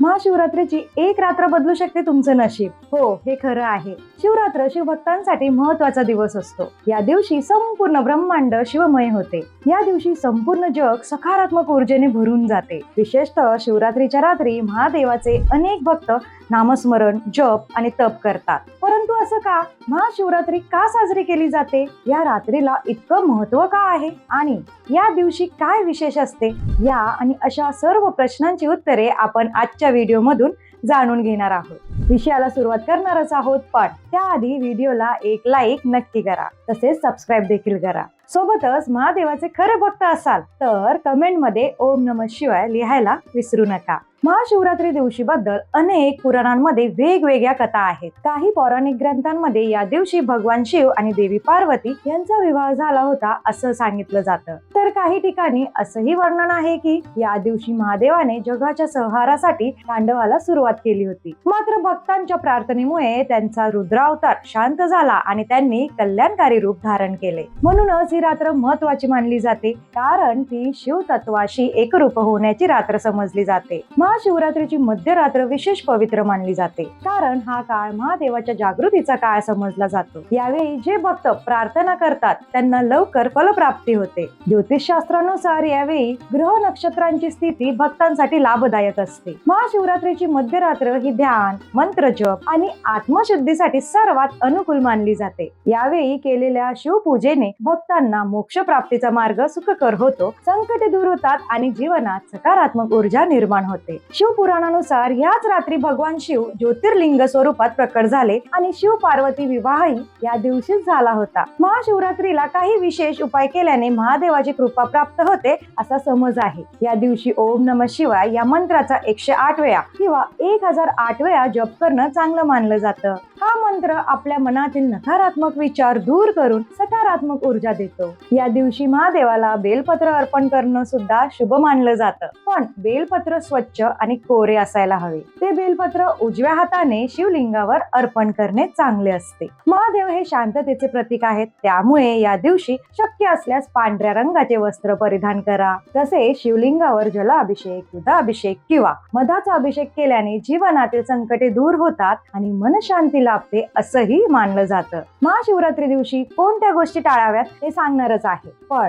महाशिवरात्रीची एक रात्र बदलू शकते तुमचं नशीब. हो हे खरं आहे. शिवरात्र शिवभक्तांसाठी महत्त्वाचा दिवस असतो. या दिवशी संपूर्ण ब्रह्मांड शिवमय होते. या दिवशी संपूर्ण जग सकारात्मक ऊर्जेने भरून जाते. विशेषतः शिवरात्रीच्या रात्री महादेवाचे अनेक भक्त नामस्मरण जप आणि तप करतात. परंतु असं का? महाशिवरात्री का साजरी केली जाते? या रात्रीला इतकं महत्त्व का आहे? आणि या दिवशी काय विशेष असते? या आणि अशा सर्व प्रश्नांची उत्तरे आपण आजच्या व्हिडिओमधून जाणून घेणार आहोत. विषयाला सुरुवात करणारच आहोत पण त्याआधी व्हिडिओला एक लाईक नक्की करा. तसेच सबस्क्राईब देखील करा. सोबतच महादेवाचे खरे भक्त असाल तर कमेंटमध्ये ओम नम शिवाय लिहायला विसरू नका. महाशिवरात्री दिवशी बद्दल अनेक पुराणांमध्ये वेगवेगळ्या कथा आहेत. काही पौराणिक ग्रंथांमध्ये या दिवशी भगवान शिव आणि देवी पार्वती यांचा विवाह झाला होता असं सांगितलं जातं. तर काही ठिकाणी असंही वर्णन आहे की या दिवशी महादेवाने जगाच्या संहारासाठी तांडवाला सुरुवात केली होती. मात्र भक्तांच्या प्रार्थनेमुळे त्यांचा रुद्रावतार शांत झाला आणि त्यांनी कल्याणकारी रूप धारण केले. म्हणूनच ही रात्र महत्वाची मानली जाते कारण ती शिव तत्वाशी एकरूप होण्याची रात्र समजली जाते. महाशिवरात्रीची मध्यरात्र विशेष पवित्र मानली जाते कारण हा काळ महादेवाच्या जागृतीचा काळ समजला जातो. यावेळी जे भक्त प्रार्थना करतात त्यांना लवकर फलप्राप्ती होते. ज्योतिषशास्त्रानुसार यावेळी ग्रह नक्षत्रांची स्थिती भक्तांसाठी लाभदायक असते. महाशिवरात्रीची मध्यरात्र ही ध्यान मंत्र जप आणि आत्मशुद्धीसाठी सर्वात अनुकूल मानली जाते. यावेळी केलेल्या शिवपूजेने भक्तांना मोक्ष प्राप्तीचा मार्ग सुखकर होतो संकटे दूर होतात आणि जीवनात सकारात्मक ऊर्जा निर्माण होते. शिवपुराणानुसार याच रात्री भगवान शिव ज्योतिर्लिंग स्वरूपात प्रकट झाले आणि शिव पार्वती विवाहही या दिवशीच झाला होता. महाशिवरात्रीला काही विशेष उपाय केल्याने महादेवाची कृपा प्राप्त होते असा समज आहे. या दिवशी ओम नम शिवाय या मंत्राचा एकशे आठ वेळा किंवा एक हजार आठ वेळा जप करणं चांगलं मानलं जातं. हा मंत्र आपल्या मनातील नकारात्मक विचार दूर करून सकारात्मक ऊर्जा देतो. या दिवशी महादेवाला बेलपत्र अर्पण करणं सुद्धा शुभ मानलं जातं. पण बेलपत्र स्वच्छ आणि कोरे असायला हवे. ते बेलपत्र उजव्या हाताने शिवलिंगावर अर्पण करणे चांगले असते. महादेव हे शांततेचे प्रतीक आहेत. त्यामुळे या दिवशी शक्य असल्यास पांढऱ्या रंगाचे वस्त्र परिधान करा. तसेच शिवलिंगावर जलाभिषेक दुधाभिषेक किंवा मधाचा अभिषेक केल्याने जीवनातील संकटे दूर होतात आणि मन शांती लाभते असंही मानलं जातं. महाशिवरात्री दिवशी कोणत्या गोष्टी टाळाव्यात हे सांग सांगणारच आहे. पण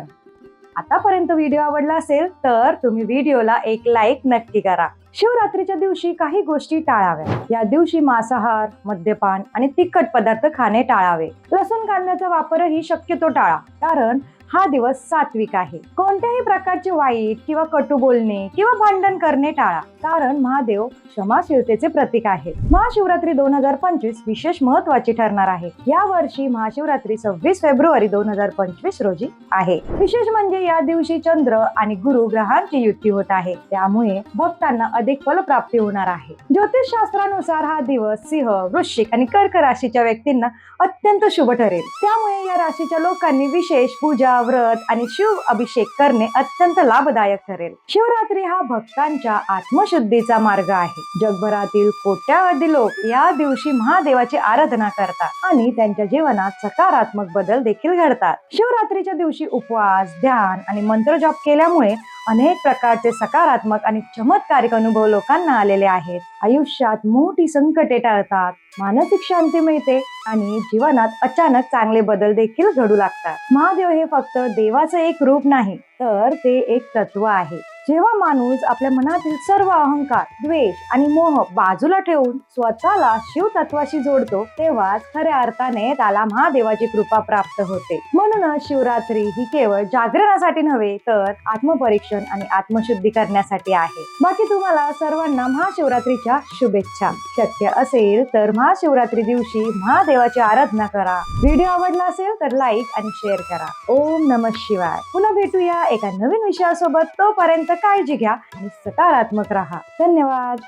आतापर्यंत व्हिडिओ आवडला असेल तर तुम्ही व्हिडिओला एक लाईक नक्की करा. शिवरात्रीच्या दिवशी काही गोष्टी टाळाव्या. या दिवशी मांसाहार मद्यपान आणि तिखट पदार्थ खाणे टाळावे. लसूण कांद्याचा वापरही शक्यतो टाळा. कारण हा दिवस सात्विक आहे. कोणत्याही प्रकारचे वाईट किंवा कटू बोलणे किंवा भांडण करणे टाळा. कारण महादेव क्षमाशीलतेचे प्रतीक आहे महाशिवरात्री दोन हजार पंचवीस विशेष महत्वाची ठरणार आहे. या वर्षी महाशिवरात्री सव्वीस फेब्रुवारी दोन हजार पंचवीस रोजी आहे. विशेष म्हणजे या दिवशी चंद्र आणि गुरु ग्रहांची युती होत आहे. त्यामुळे भक्तांना अधिक फलप्राप्ती होणार आहे. ज्योतिष शास्त्रानुसार हा दिवस सिंह वृश्चिक आणि कर्क राशीच्या व्यक्तींना अत्यंत शुभ ठरेल. त्यामुळे या राशीच्या लोकांनी विशेष पूजा व्रत आणि शिव अभिषेक करणे अत्यंत लाभदायक ठरेल. शिवरात्री हा भक्तांच्या आत्मशुद्धीचा मार्ग आहे. जगभरातील कोट्यावधी लोक या दिवशी महादेवाची आराधना करतात आणि त्यांच्या जीवनात सकारात्मक बदल देखील घडतात. शिवरात्रीच्या दिवशी उपवास ध्यान आणि मंत्रजप केल्यामुळे अनेक प्रकारचे सकारात्मक आणि चमत्कारिक अनुभव लोकांना आलेले आहेत. आयुष्यात मोठी संकटे टाळतात मानसिक शांती मिळते आणि जीवनात अचानक चांगले बदल देखील घडू लागतात. महादेव हे फक्त देवाचं एक रूप नाही तर ते एक तत्व आहे. जेव्हा माणूस आपल्या मनातील सर्व अहंकार द्वेष आणि मोह बाजूला ठेवून स्वतःला शिव तत्वाशी जोडतो तेव्हाच खऱ्या अर्थाने त्याला महादेवाची कृपा प्राप्त होते. म्हणूनच शिवरात्री ही केवळ जागरणासाठी नव्हे तर आत्मपरीक्षण आणि आत्मशुद्धी करण्यासाठी आहे. बाकी तुम्हाला सर्वांना महाशिवरात्रीच्या शुभेच्छा. शक्य असेल तर महाशिवरात्री दिवशी महादेवाची आराधना करा. व्हिडिओ आवडला असेल तर लाईक आणि शेअर करा. ओम नम शिवाय. पुन्हा भेटूया एका नवीन विषयासोबत. तोपर्यंत काळजी घ्या आणि सकारात्मक राहा. धन्यवाद.